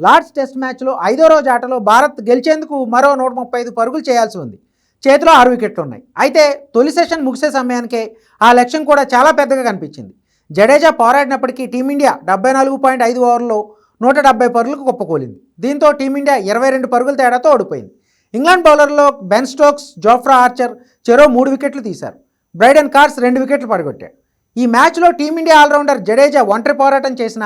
Lord's test మ్యాచ్లో ఐదో రోజు ఆటలో భారత్ గెలిచేందుకు మరో నూట ముప్పై ఐదు పరుగులు చేయాల్సి ఉంది. చేతిలో ఆరు వికెట్లు ఉన్నాయి. అయితే తొలి సెషన్ ముగిసే సమయానికే ఆ లక్ష్యం కూడా చాలా పెద్దగా కనిపించింది. జడేజా పోరాడినప్పటికీ టీమిండియా డెబ్బై నాలుగు పాయింట్ ఐదు ఓవర్లో నూట డెబ్బై పరుగులకు కుప్పకూలింది. దీంతో టీమిండియా ఇరవై రెండు పరుగుల తేడాతో ఓడిపోయింది. ఇంగ్లాండ్ బౌలర్లో బెన్ స్టోక్స్ జోఫ్రా ఆర్చర్ చెరో మూడు వికెట్లు తీశారు. బ్రైడెన్ కార్స్ రెండు వికెట్లు పడగొట్టాడు ఈ మ్యాచ్లో టీమిండియా ఆల్రౌండర్ జడేజా ఒంటరి పోరాటం చేసిన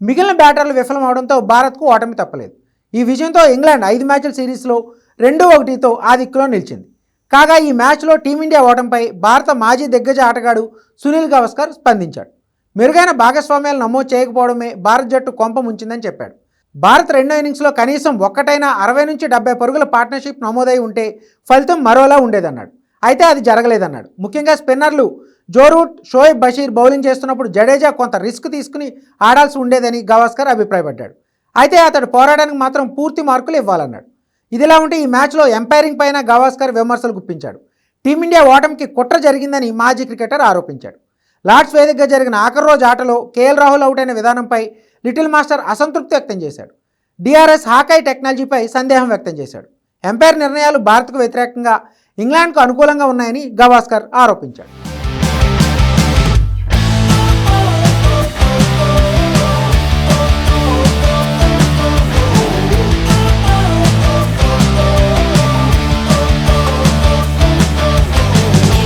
మిగిలిన బ్యాటర్లు విఫలం అవడంతో భారత్కు ఓటమి తప్పలేదు. ఈ విజయంతో ఇంగ్లాండ్ ఐదు మ్యాచ్ల సిరీస్లో రెండు ఒకటితో ఆ దిక్కులో నిలిచింది. కాగా ఈ మ్యాచ్లో టీమిండియా ఓటమిపై భారత మాజీ దిగ్గజ ఆటగాడు సునీల్ గవస్కర్ స్పందించాడు. మెరుగైన భాగస్వామ్యాలు నమోదు చేయకపోవడమే భారత్ జట్టు కొంప ముంచిందని చెప్పాడు. భారత్ రెండో ఇన్నింగ్స్లో కనీసం ఒక్కటైనా అరవై నుంచి డెబ్బై పరుగుల పార్ట్నర్షిప్ నమోదై ఉంటే ఫలితం మరోలా ఉండేదన్నాడు. అయితే అది జరగలేదన్నాడు. ముఖ్యంగా స్పిన్నర్లు జోరూట్ షోయబ్ బషీర్ బౌలింగ్ చేస్తున్నప్పుడు జడేజా కొంత రిస్క్ తీసుకుని ఆడాల్సి ఉండేదని గవాస్కర్ అభిప్రాయపడ్డాడు. అయితే అతడు పోరాడానికి మాత్రం పూర్తి మార్కులు ఇవ్వాలన్నాడు. ఇదిలా ఉంటే ఈ మ్యాచ్లో ఎంపైరింగ్ పైన గవాస్కర్ విమర్శలు గుప్పించాడు. టీమిండియా ఓటమికి కుట్ర జరిగిందని మాజీ క్రికెటర్ ఆరోపించాడు. లార్డ్స్ వేదికగా జరిగిన ఆఖరి రోజు ఆటలో కేఎల్ రాహుల్ అవుట్ అయిన విధానంపై లిటిల్ మాస్టర్ అసంతృప్తి వ్యక్తం చేశాడు. డిఆర్ఎస్ హాకై టెక్నాలజీపై సందేహం వ్యక్తం చేశాడు. ఎంపైర్ నిర్ణయాలు భారత్కు వ్యతిరేకంగా ఇంగ్లాండ్కు అనుకూలంగా ఉన్నాయని గవాస్కర్ ఆరోపించాడు.